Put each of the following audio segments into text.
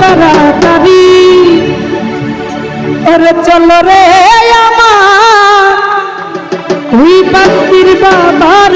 তাড়াতাড়ি ওরে চল রে আমার। তুই বাস্তির বাবার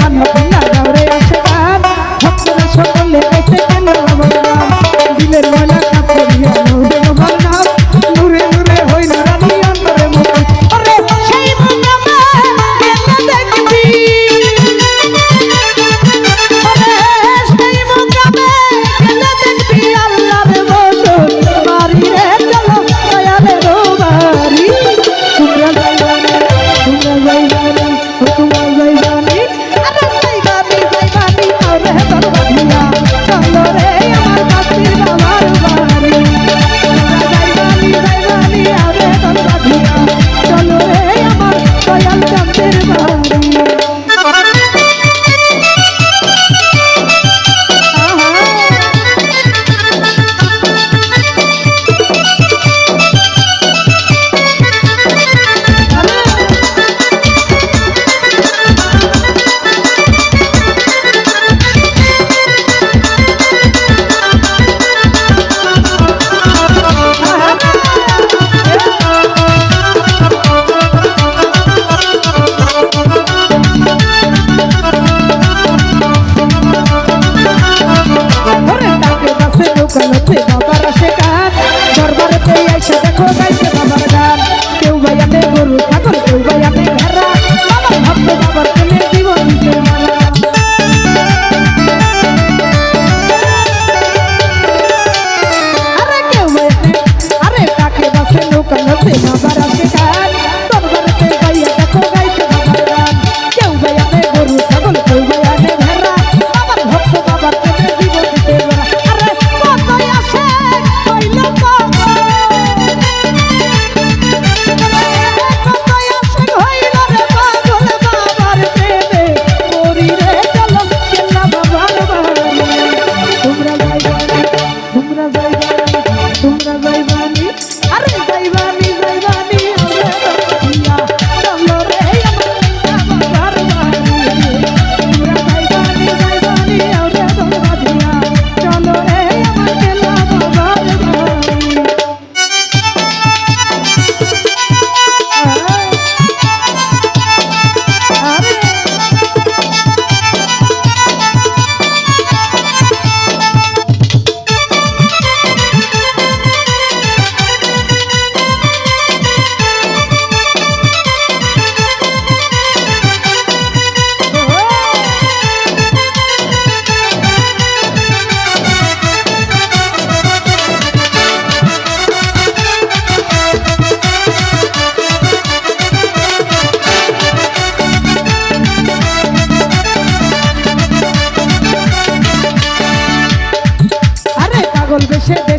আমার না Recuerda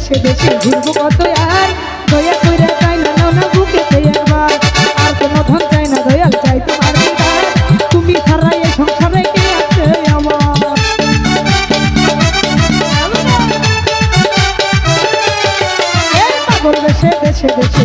দেশে দেশে ঘুরবো কত আর? দয়া করে তাই না না বুকেতে একবার। আর কোনো ধন চাই না, দয়াল চাই তোমার তুমি ছাড়া এ সংসারে কে আছে আমার? পাগল দেশে দেশে দেশে